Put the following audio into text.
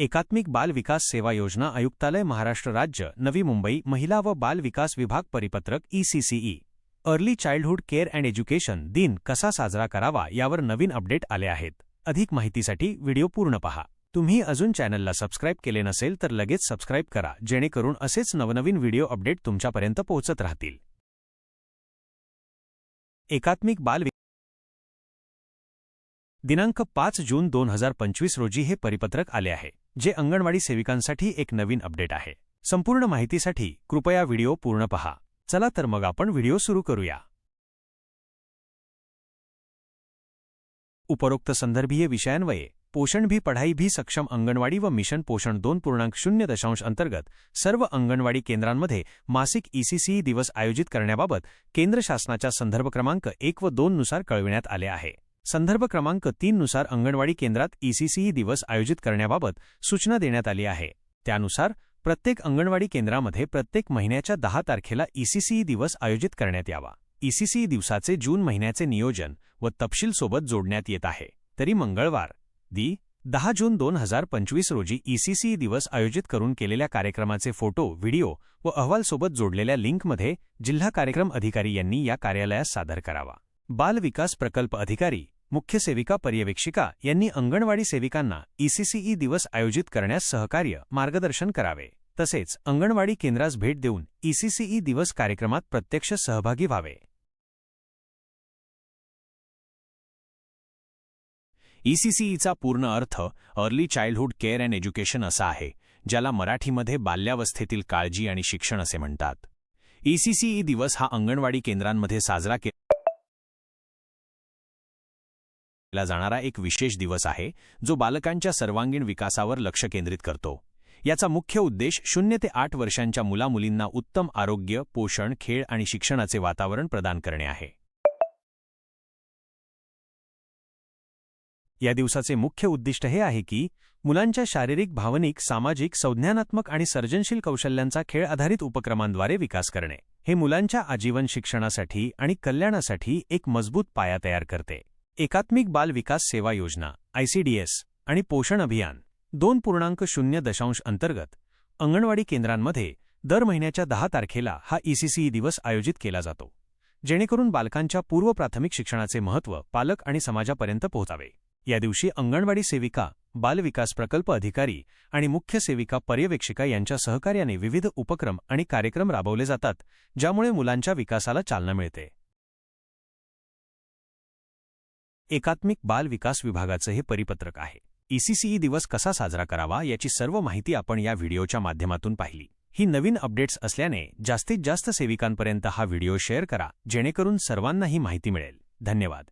एकात्मिक बाल विकास सेवा योजना आयुक्तालय महाराष्ट्र राज्य नवी मुंबई महिला व बाल विकास विभाग परिपत्रक ECCE early childhood care and education दिन कसा साजरा करावा यावर नवीन अपडेट आले आहेत. अधिक माहितीसाठी व्हिडिओ पूर्ण पहा. तुम्ही अजून चॅनलला सबस्क्राईब केले नसेल तर लगेच सबस्क्राईब करा जेणेकरून असेच नवनवीन व्हिडिओ अपडेट तुमच्यापर्यंत पोहोचत राहतील. एकात्मिक बाल दिनांक पाच जून दोन हजार पंचवीस रोजी हे परिपत्रक आले आहे. जे अंगणवाडी सेविकांसाठी एक नवीन अपडेट आहे. संपूर्ण माहितीसाठी कृपया व्हिडिओ पूर्ण पहा. चला तर मग आपण व्हिडिओ सुरू करूया. उपरोक्त संदर्भीय विषयांवये पोषण भी पढ़ाई भी सक्षम अंगणवाडी व मिशन पोषण दोन पूर्णांक शून्य दशांश अंतर्गत सर्व अंगणवाडी केंद्रांमध्ये मासिक ईसीसीई दिवस आयोजित करण्याबाबत केंद्र शासनाच्या संदर्भ क्रमांक एक व दोन नुसार कळविण्यात आले आहे. संदर्भ क्रमांक तीननुसार अंगणवाडी केंद्रात ईसीसीई दिवस आयोजित करण्याबाबत सूचना देण्यात आली आहे. त्यानुसार प्रत्येक अंगणवाडी केंद्रामध्ये प्रत्येक महिन्याच्या दहा तारखेला ईसीसीई दिवस आयोजित करण्यात यावा. ईसीसीई दिवसाचे जून महिन्याचे नियोजन व तपशीलसोबत जोडण्यात येत आहे. तरी मंगळवार दी दहा जून दोन हजार पंचवीस रोजी ईसीसीई दिवस आयोजित करून केलेल्या कार्यक्रमाचे फोटो व्हिडिओ व अहवालसोबत जोडलेल्या लिंकमध्ये जिल्हा कार्यक्रम अधिकारी यांनी या कार्यालयास सादर करावा. बाल विकास प्रकल्प अधिकारी मुख्य सेविका पर्यवेक्षिका यांनी अंगणवाडी सेविकांना ईसीसीई दिवस आयोजित करण्यास सहकार्य मार्गदर्शन करावे. तसेच अंगणवाडी केंद्रास भेट देऊन ईसीसीई दिवस कार्यक्रमात प्रत्यक्ष सहभागी व्हावे. ईसीसीईचा पूर्ण अर्थ early childhood care and education असा आहे ज्याला मराठीमध्ये बाल्यावस्थेतील काळजी आणि शिक्षण असे म्हणतात. ईसीसीई दिवस हा अंगणवाडी केंद्रांमध्ये साजरा केला जाणारा एक विशेष दिवस आहे जो बालकांच्या सर्वांगीण विकासावर लक्ष केंद्रित करतो. याचा मुख्य उद्देश शून्य ते आठ वर्षांच्या मुलामुलींना उत्तम आरोग्य पोषण खेळ आणि शिक्षणाचे वातावरण प्रदान करणे आहे. या दिवसाचे मुख्य उद्दिष्ट हे आहे की मुलांच्या शारीरिक भावनिक सामाजिक संज्ञानात्मक आणि सर्जनशील कौशल्यांचा खेळ आधारित उपक्रमांद्वारे विकास करणे. हे मुलांच्या आजीवन शिक्षणासाठी आणि कल्याणासाठी एक मजबूत पाया तयार करते. एकात्मिक बाल विकास सेवा योजना आयसीडीएस आणि पोषण अभियान दोन पूर्णांक शून्य दशांश अंतर्गत अंगणवाडी केंद्रांमध्ये दर महिन्याच्या दहा तारखेला हा ईसीसीई दिवस आयोजित केला जातो जेणेकरून बालकांच्या पूर्व प्राथमिक शिक्षणाचे महत्त्व पालक आणि समाजापर्यंत पोहोचावे. या दिवशी अंगणवाडी सेविका बालविकास प्रकल्प अधिकारी आणि मुख्य सेविका पर्यवेक्षिका यांच्या सहकार्याने विविध उपक्रम आणि कार्यक्रम राबवले जातात ज्यामुळे मुलांच्या विकासाला चालना मिळते. एकात्मिक बाल विकास विभागाचं हे परिपत्रक आहे. ईसीसीई दिवस कसा साजरा करावा याची सर्व माहिती आपण या व्हिडिओच्या माध्यमातून पाहिली. ही नवीन अपडेट्स असल्याने जास्तीत जास्त सेविकांपर्यंत हा व्हिडिओ शेअर करा जेणेकरून सर्वांना ही माहिती मिळेल. धन्यवाद.